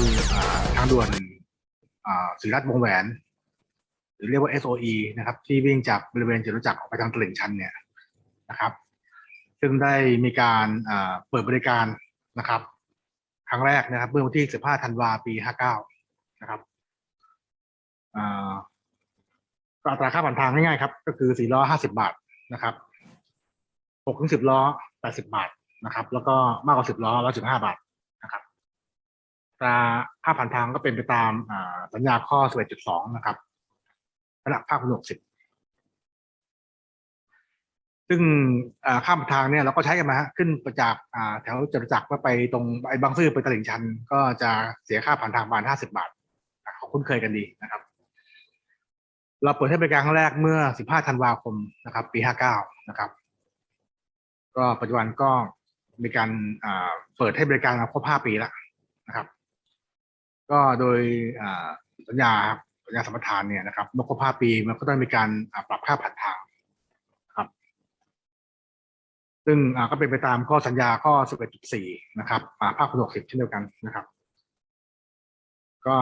คือทางด่วนอ่าศรีรัตน์วงแหวน หรือเรียกว่า SOE นะครับ ที่วิ่งจากบริเวณจตุจักรออกไปทางตลิ่งชันเนี่ยนะครับ ซึ่งได้มีการเปิดบริการนะครับ ครั้งแรกนะครับเมื่อวันที่ 15 ธันวาปี 59 นะครับก็อัตราค่าผ่านทางง่ายๆครับ ก็คือ4ล้อ 50 บาทนะครับ6ถึง10 ล้อ 80 บาทนะครับ แล้วก็มากกว่า 10 ล้อ 115 บาท ตราค่าผ่านทางก็เป็นไปตามสัญญาข้อ 11.2 นะครับขณะภาคผนวก10ซึ่งอ่าข้ามทางเนี่ยเราก็ใช้กันมาฮะขึ้นไปจากแถวจตุจักรว่าไปตรงไอ้บางซื่อไปตลิ่งชัน ก็จะเสียค่าผ่านทางประมาณห้าสิบาทเขาคุ้นเคยกันดีนะครับ เราเปิดให้บริการครั้งแรกเมื่อ15ธันวาคมนะครับ ปี59นะครับ ก็ปัจจุบันก็มีการเปิดให้บริการมาครบ5ปีแล้วนะครับ ก็โดยสัญญาครับสัญญาสัมปทานเนี่ยนะครับเมื่อครบ5ปีมันก็ต้องมีการปรับค่าผ่านทางครับ ซึ่งก็เป็นไปตามข้อสัญญาข้อ 11.4 นะครับภาคผนวก10เช่นเดียวกันนะครับ ก็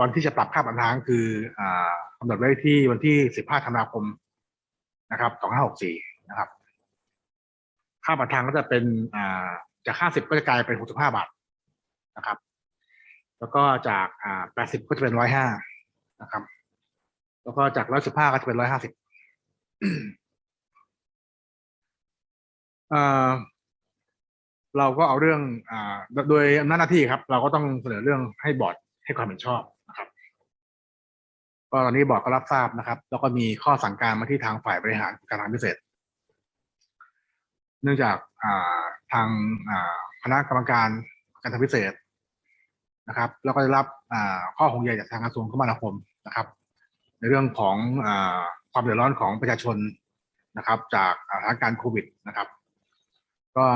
วันที่จะปรับค่าผ่านทางคือกำหนดไว้ที่วันที่ 15 ธันวาคมนะครับ 2564 นะครับ ค่าผ่านทางก็จะเป็นอ่าจาก 50 ก็จะกลายเป็น 65 บาทนะครับ แล้วก็จากอ่า80ก็จะเป็น105นะครับ แล้วก็จาก115ก็จะเป็น150เอ่อเราก็เอาเรื่องอ่าโดโดยอำนาจหน้าที่ครับ เราก็ต้องเสนอเรื่องให้บอร์ดให้ความเห็นชอบนะครับก็ตอนนี้บอร์ดก็รับทราบนะครับ แล้วก็มีข้อสั่งการมาที่ทางฝ่ายบริหารการทางพิเศษ เนื่องจากอ่าทางอ่าคณะกรรมการการทางพิเศษ นะครับแล้วก็ได้รับข้อห่วงใยจากทางกระทรวงคมนาคมนะครับ ในเรื่องของอความเดือดร้อนของประชาชนนะครับ จากสถานการณ์โควิดนะครับ ก็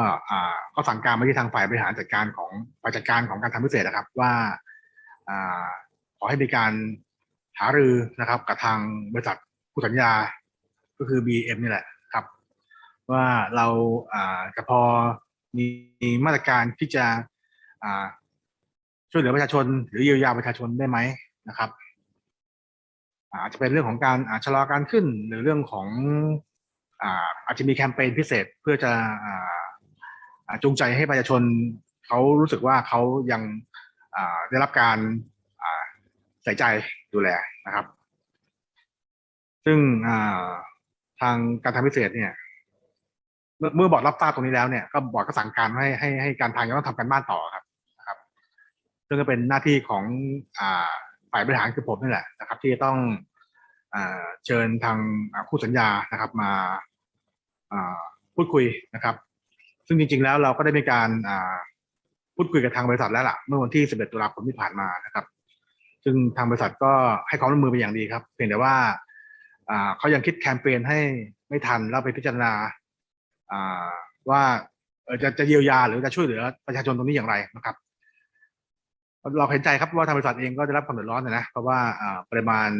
ก็สั่งการมาที่ทางฝ่ายบริหารจัดการของฝ่ายจัดการของการทำพิเศษนะครับ ว่าอขอให้มีการหารือนะครับ กับทางบริษัทผู้สัญญาก็คือ BM นี่แหละครับ ว่าเราจะพอมีมาตรการที่จะ ช่วยเหลือประชาชน หรือเยียวยาประชาชนได้ไหมนะครับ อาจจะเป็นเรื่องของการอาชะลอการขึ้น หรือเรื่องของอาจจะมีแคมเปญพิเศษเพื่อจะอจูงใจให้ประชาชนเขารู้สึกว่าเขายังได้รับการใส่ใจดูแลนะครับ ซึ่งทางการทางพิเศษเนี่ย เมื่อบอร์ดรับทราบตรงนี้แล้วเนี่ยก็บอร์ดก็สั่งการให้ให้ให้การทางยังต้องทำการบ้านต่อครับ ซึ่งก็เป็นหน้าที่ของอฝ่ายบริหารคือผมนี่แหละนะครับ ที่จะต้องอเชิญทางคู่สัญญานะครับมาพูดคุยนะครับ ซึ่งจริงๆแล้วเราก็ได้มีการพูดคุยกับทางบริษัทแล้วล่ะ เมื่อวันที่ 11 ตุลาคมที่ผ่านมานะครับ ซึ่งทางบริษัทก็ให้ความร่วมมือเป็นอย่างดีครับเพียงแต่ว่าเขายังคิดแคมเปญให้ไม่ทันแล้วไปพิจารณาว่าจะจะเยียวยาหรือจะช่วยเหลือประชาชนตรงนี้อย่างไรนะครับ เราเห็นใจครับว่าทางบริษัทเองก็ได้รับความเดือดร้อนนะนะเพราะว่าปริมาณ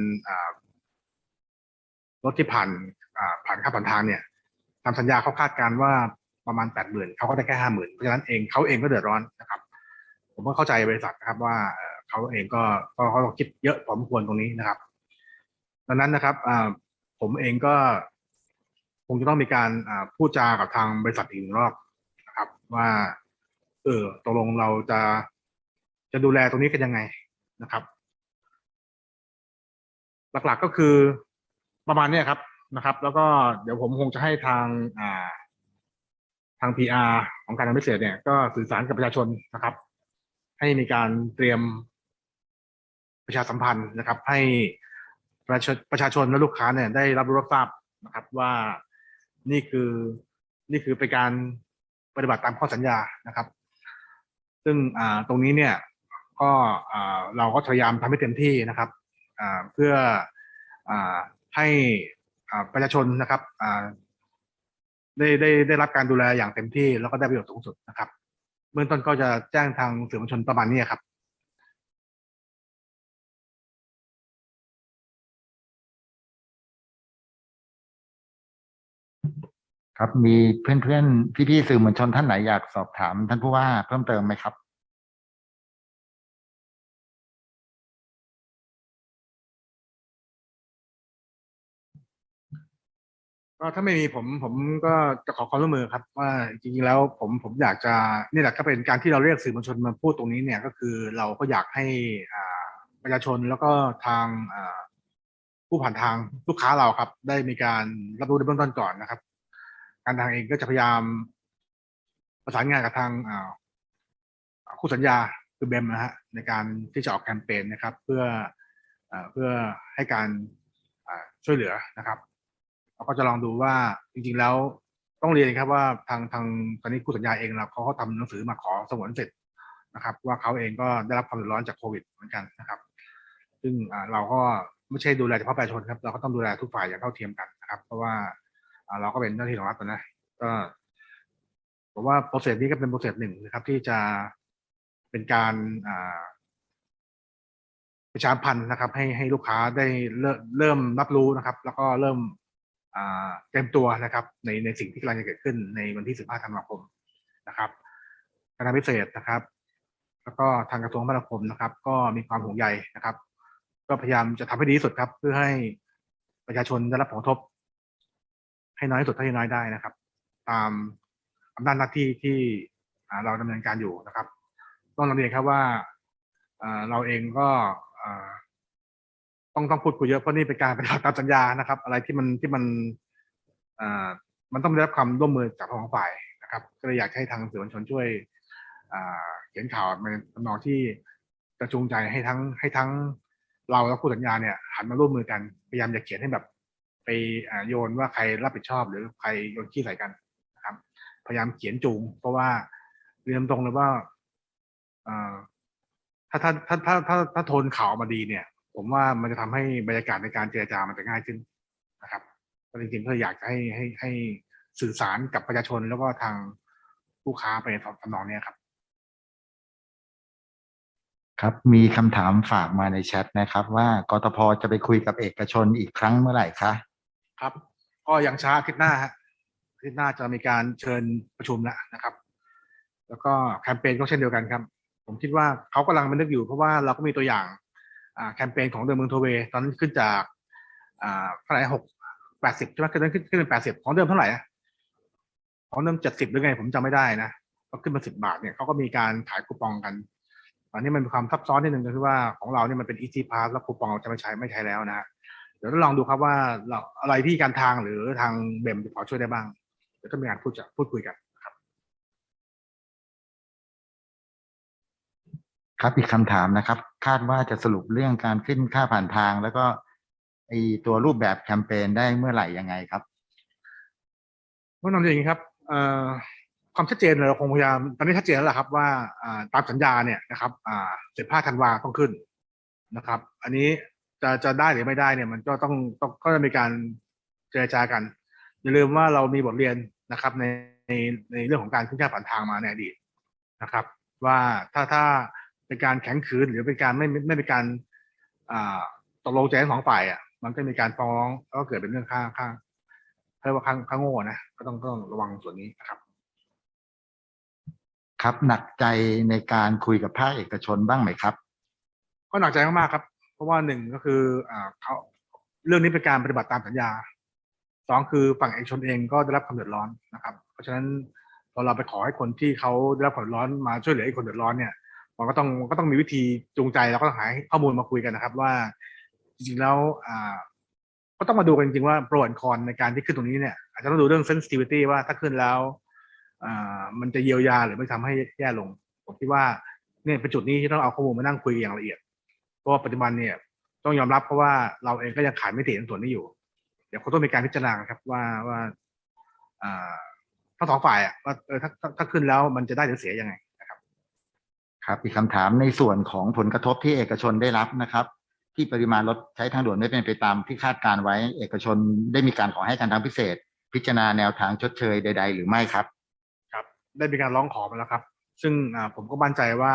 รถที่ผ่านผ่านค่าผ่านทางเนี่ยทำสัญญาเขาคาดการณ์ว่าประมาณแปดหมื่นเขาก็ได้แค่ห้าหมื่นเพราะฉะนั้นเองเขาเองก็เดือดร้อนนะครับ ผมก็เข้าใจบริษัทนะครับว่าเขาเองก็ก็เขาคิดเยอะพอสมควรตรงนี้นะครับดังนั้นนะครับผมเองก็คงจะต้องมีการพูดจากับทางบริษัทอีกหนึ่งรอบนะครับ ว่า เออตกลงเราจะ จะดูแลตรงนี้กันยังไงนะครับ หลักๆก็คือประมาณนี้ครับนะครับ แล้วก็เดี๋ยวผมคงจะให้ทางอ่าทาง PR ของการทำพิเศษเนี่ยก็สื่อสารกับประชาชนนะครับ ให้มีการเตรียมประชาสัมพันธ์นะครับ ให้ประชาประชาชนและลูกค้าเนี่ยได้รับรู้รับทราบนะครับว่านี่คือนี่คือเป็นการปฏิบัติตามข้อสัญญานะครับ ซึ่งอ่าตรงนี้เนี่ย ก็เราก็พยายามทำให้เต็มที่นะครับเพื่ออให้ประชาชนนะครับได้ได้ได้รับการดูแลอย่างเต็มที่แล้วก็ได้ประโยชน์สูงสุดนะครับ เบื้องต้นก็จะแจ้งทางสื่อมวลชนประมาณนี้ครับครับมีเพื่อนๆพี่ๆสื่อมวลชนท่านไหนอยากสอบถาม ท่านผู้ว่าเพิ่มเติมไหมครับ ก็ถ้าไม่มีผมผมก็จะขอความร่วมมือครับว่าจริงๆแล้วผมผมอยากจะนี่แหละก็เป็นการที่เราเรียกสื่อมวลชนมาพูดตรงนี้เนี่ยก็คือเราก็อยากให้ประชาชนแล้วก็ทางผู้ผ่านทางลูกค้าเราครับ ได้มีการรับรู้ในเบื้องต้นก่อนนะครับ การทางเองก็จะพยายามประสานงานกับทางคู่สัญญาคือเบมนะฮะในการที่จะออกแคมเปญนะครับ เพื่ออเพื่อให้การช่วยเหลือนะครับ เราก็จะลองดูว่าจริงๆแล้วต้องเรียนครับว่าทางทางตอนนี้คู่สัญญาเองเราเขาเขาทำหนังสือมาขอสงวนเสร็จนะครับ ว่าเขาเองก็ได้รับความเดือดร้อนจากโควิดเหมือนกันนะครับ ซึ่งเราก็ไม่ใช่ดูแลเฉพาะประชาชนครับ เราก็ต้องดูแลทุกฝ่ายอย่างเท่าเทียมกันนะครับ เพราะว่าเราก็เป็นเจ้าหน้าที่ของรัฐนะก็ผมว่าโปรเซสนี้ก็เป็นโปรเซสหนึ่งนะครับ ที่จะเป็นการประชาพันธ์นะครับ ให้ให้ลูกค้าได้เริ่มรับรู้นะครับ แล้วก็เริ่ม เตรียมตัวนะครับในในสิ่งที่กำลังจะเกิดขึ้นในวันที่ 15 ธันวาคมนะครับคณะพิเศษนะครับ แล้วก็ทางกระทรวงมนาคมนะครับ ก็มีความห่วงใยนะครับ ก็พยายามจะทำให้ดีที่สุดครับ เพื่อให้ประชาชนได้รับผลกระทบ ให้น้อยที่สุดเท่าที่น้อยได้นะครับ ตามอำนาจหน้าที่ที่เราดำเนินการอยู่นะครับ ต้องนำเรียนครับว่าเราเองก็ ต้องต้องพูดคุยเยอะเพราะนี่เป็นการปฏิบัติตามสัญญานะครับ อะไรที่มันที่มันอ่ามันต้องได้รับความร่วมมือจากทั้งสองฝ่ายนะครับ ก็เลยอยากให้ทางสื่อมวลชนช่วยอ่าเขียนข่าวในทำนองที่จะจูงใจให้ทั้งให้ทั้งเราและผู้สัญญาเนี่ยหันมาร่วมมือกันพยายามอย่าเขียนให้แบบ ไปอ่าโยนว่าใครรับผิดชอบ หรือใครโยนขี้ใส่กันนะครับ พยายามเขียนจูง เพราะว่าเรียนตรงเลยว่าอ่าถ้าถ้าถ้าถ้าถ้าถ้าโทนข่าวมาดีเนี่ย ผมว่ามันจะทำให้บรรยากาศในการเจรจามันจะง่ายขึ้นนะครับก็จริงๆก็อยากจะให้ให้ให้สื่อสารกับประชาชนแล้วก็ทางผู้ค้าไปในทำนองเนี้ยครับ ครับมีคำถามฝากมาในแชทนะครับ ว่ากทพจะไปคุยกับเอกชนอีกครั้งเมื่อไหร่คะครับ ก็ยังช้าอาทิตย์หน้าฮะอาทิตย์หน้าจะมีการเชิญประชุมแล้วนะครับ แล้วก็แคมเปญก็เช่นเดียวกันครับ ผมคิดว่าเขากำลังมันนึกอยู่เพราะว่าเราก็มีตัวอย่างอ่า แคมเปญของเดิมเมืองโทเวย์ตอนนั้นขึ้นจากเท่าไหร่หกแปดสิบใช่ไหมขึ้นขึ้นขึ้นเป็นแปดสิบของเดิมเท่าไหร่ของเดิมเจ็ดสิบหรือไงผมจำไม่ได้นะก็ขึ้นมาสิบบาทเนี่ยเขาก็มีการขายคูปองกัน ตอนนี้มันมีความซับซ้อนนิดนึงก็คือว่าของเราเนี่ยมันเป็น easy pass แล้วคูปองเราจะไม่ใช้ไม่ใช้แล้วนะเดี๋ยวต้องลองดูครับว่าเราอะไรที่การทางหรือทางเบมจะพอช่วยได้บ้างเดี๋ยวต้องมีการพูดจะพูดคุยกัน ครับอีกคำถามนะครับ คาดว่าจะสรุปเรื่องการขึ้นค่าผ่านทาง แล้วก็ไอตัวรูปแบบแคมเปญได้เมื่อไหร่ยังไงครับว่านำอย่างนี้ครับเอ่อความชัดเจนเราคงพยายามตอนนี้ชัดเจนแล้วล่ะครับ ว่าตามสัญญาเนี่ยนะครับอ่าเจ็ดผ้าธันวาต้องขึ้นนะครับ อันนี้จะจะได้หรือไม่ได้เนี่ย มันก็ต้องต้องก็จะมีการเจรจากันอย่าลืมว่าเรามีบทเรียนนะครับในในในเรื่องของการขึ้นค่าผ่านทางมาในอดีตนะครับ ว่าถ้าถ้า เป็นการแข็งขืนหรือเป็นการไม่ไม่ไม่เป็นการอ่าตกลงใจทั้งสองฝ่ายอะมันก็มีการฟ้องแล้วก็เกิดเป็นเรื่องค่าค่าเรียกว่าข้างข้างโง่นะก็ต้องต้องระวังส่วนนี้นะครับ ครับหนักใจในการคุยกับภาคเอกชนบ้างไหมครับ ก็หนักใจมากๆครับ เพราะว่าหนึ่งก็คืออ่าเขาเรื่องนี้เป็นการปฏิบัติตามสัญญาสองคือฝั่งเอกชนเองก็ได้รับความเดือดร้อนนะครับ เพราะฉะนั้นพอเราไปขอให้คนที่เขาได้รับความเดือดร้อนมาช่วยเหลือไอ้คนเดือดร้อนเนี่ย มันก็ต้องมันก็ต้องมีวิธีจูงใจแล้วก็ต้องหาข้อมูลมาคุยกันนะครับ ว่าจริงๆแล้วอ่าก็ต้องมาดูกันจริงๆว่าโปรแอนคอนในการที่ขึ้นตรงนี้เนี่ยอาจจะต้องดูเรื่อง sensitivity ว่าถ้าขึ้นแล้วอ่ามันจะเยียวยาหรือไม่ทำให้แย่ลง ผมคิดว่าเนี่ยเป็นจุดนี้ที่ต้องเอาข้อมูลมานั่งคุยอย่างละเอียดเพราะว่าปัจจุบันเนี่ยต้องยอมรับเพราะว่าเราเองก็ยังขายไม่ถึงส่วนนี้อยู่ เดี๋ยวคงต้องมีการพิจารณาครับว่าว่าอ่าทั้งสองฝ่ายอะว่าเออถ้าถ้าขึ้นแล้วมันจะได้หรือเสียยังไง ครับอีกคำถามในส่วนของผลกระทบที่เอกชนได้รับนะครับ ที่ปริมาณรถใช้ทางด่วนไม่เป็นไปตามที่คาดการไว้ เอกชนได้มีการขอให้การทางพิเศษ พิจารณาแนวทางชดเชยใด ๆ หรือไม่ครับ ครับ ได้มีการร้องขอมาแล้วครับ ซึ่งผมก็มั่นใจว่า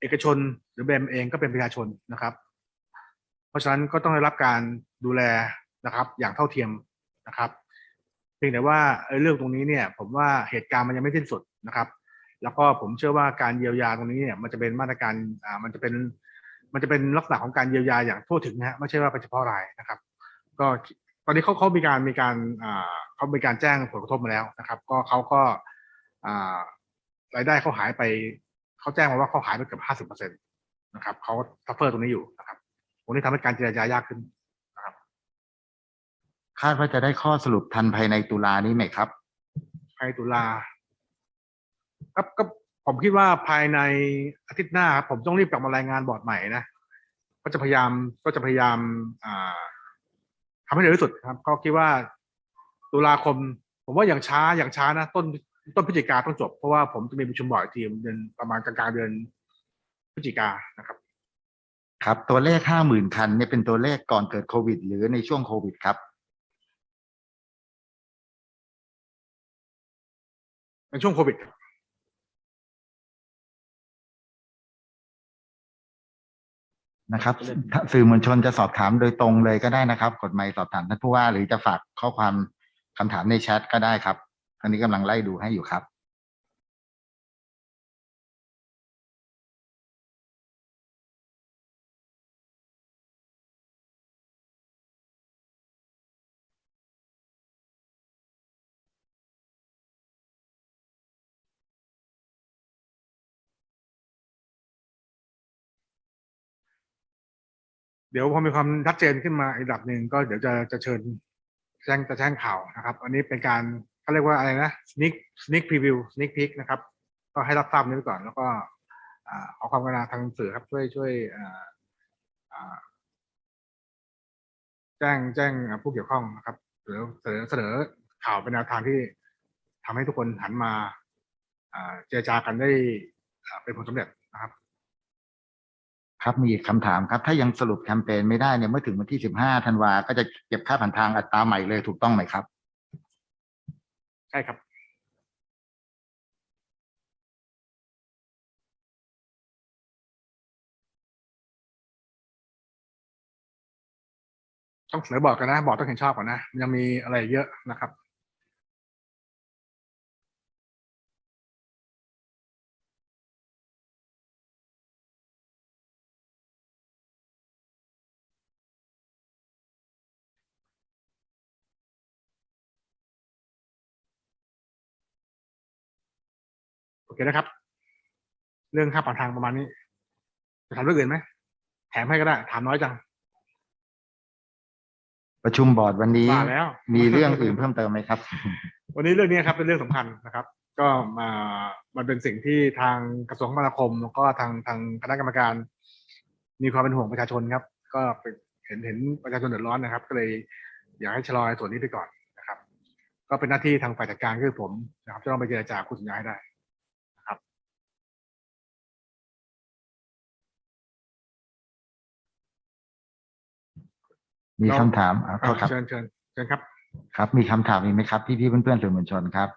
เอกชนหรือแบมเองก็เป็นประชาชนนะครับ เพราะฉะนั้นก็ต้องได้รับการดูแลนะครับ อย่างเท่าเทียมนะครับ เพียงแต่ว่าเรื่องตรงนี้เนี่ย ผมว่าเหตุการณ์มันยังไม่สิ้นสุดนะครับ แล้วก็ผมเชื่อว่าการเยียวยาตรงนี้เนี่ยมันจะเป็นมาตรการอ่ามันจะเป็น มันจะเป็นลักษณะของการเยียวยาอย่างทั่วถึงนะฮะไม่ใช่ว่าเป็นเฉพาะรายนะครับ ก็ก็อนนี้เขาเขามีการมีการอ่าเขามีการแจ้งผลกระทบมาแล้วนะครับ ก็เขาก็อ่ารายได้เขาหายไปเขาแจ้งมาว่าเขาหายไปเกือบห้าสิบเปอร์เซ็นตนะครับเขาทัฟเฟอร์ตรงนี้อยู่นะครับตรงนี้ทำให้การเจรจายากขึ้นคาดว่าจะได้ข้อสรุปทันภายในตุลานี้ไหมครับภายในตุลา ครับก็ผมคิดว่าภายในอาทิตย์หน้าครับผมต้องรีบกลับมารายงานบอร์ดใหม่นะก็จะพยายามก็จะพยายามอ่าทำให้เร็วที่สุดครับก็คิดว่าตุลาคม ผมว่าอย่างช้าอย่างช้านะ ต้นต้นพฤศจิกาต้องจบ เพราะว่าผมจะมีประชุมบอร์ดทีมเดือนประมาณกลางๆเดือนพฤศจิกานะครับ ครับ ตัวเลขห้าหมื่นคันเนี่ยเป็นตัวเลขก่อนเกิดโควิด หรือในช่วงโควิดครับ ในช่วงโควิดครับ นะครับถ้าสื่อมวลชนจะสอบถามโดยตรงเลยก็ได้นะครับกดไมค์สอบถามท่านผู้ว่าหรือจะฝากข้อความคำถามในแชทก็ได้ครับอันนี้กำลังไล่ดูให้อยู่ครับ เดี๋ยวพอมีความชัดเจนขึ้นมาอีกระดับหนึ่งก็เดี๋ยวจะจะเชิญแจ้งจะแจ้งข่าวนะครับ อันนี้เป็นการเขาเรียกว่าอะไรนะ sneak sneak preview sneak peek นะครับ ก็ให้รับทราบนี้ไว้ก่อน แล้วก็อ่าขอความกรุณาทางสื่อครับช่วยช่วยแจ้งแจ้งผู้เกี่ยวข้องนะครับเสนอเสนอเสนอข่าวเป็นแนวทางที่ทำให้ทุกคนหันมาเจรจากันได้เป็นผลสำเร็จนะครับ ครับมีอีกคำถามครับ ถ้ายังสรุปแคมเปญไม่ได้เนี่ยเมื่อถึงวันที่สิบห้าธันวาก็จะเก็บค่าผ่านทางอัตราใหม่เลยถูกต้องไหมครับ ใช่ครับต้องเสนอบอร์ดกันนะ บอร์ดต้องเห็นชอบก่อนนะ ยังมีอะไรเยอะนะครับ คนะครับ เรื่องค่าผ่านทางประมาณนี้ จะถามเรื่องอื่นไหมแถมให้ก็ได้ ถามน้อยจัง ประชุมบอร์ดวันนี้ว่าแล้ว มีเรื่องอื่นเพิ่มเติมไหมครับ วันนี้เรื่องนี้ครับเป็นเรื่องสำคัญนะครับ ก็มามันเป็นสิ่งที่ทางกระทรวงคมนาคมแล้วก็ทางทางคณะกรรมการ มีความเป็นห่วงประชาชนครับ ก็เป็นเห็นเห็นประชาชนเดือดร้อนนะครับ ก็เลยอยากให้ชะลอในส่วนนี้ไปก่อนนะครับ ก็เป็นหน้าที่ทางฝ่ายจัดการคือผมนะครับจะต้องไปเจรจาคู่สัญญาให้ได้ มีคำถามอ่าโทษครับเชิญเชิญเชิญครับ ครับ มีคำถามอีกไหมครับ พี่พี่ๆเพื่อนๆสื่อมวลชนครับ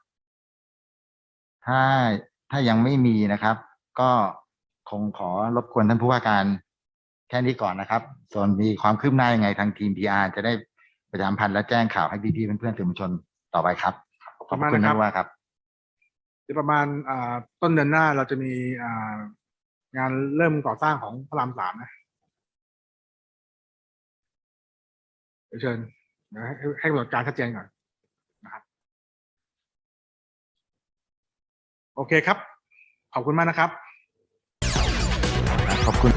ถ้าถ้ายังไม่มีนะครับ ก็คงขอรบกวนท่านผู้ว่าการแค่นี้ก่อนนะครับ ส่วนมีความคืบหน้ายังไงทางทีม PR จะได้ประชาสัมพันธ์และแจ้งข่าวให้พี่พี่ๆเพื่อนๆสื่อมวลชนต่อไปครับขอบพระคุณท่านผู้ว่าครับเดี๋ยวประมาณอ่าต้นเดือนหน้าเราจะมีอ่างานเริ่มก่อสร้างของพระรามสามนะ เชิญให้ให้กำหนดการชัดเจนก่อนนะครับโอเคครับ ขอบคุณมากนะครับ ขอบคุณ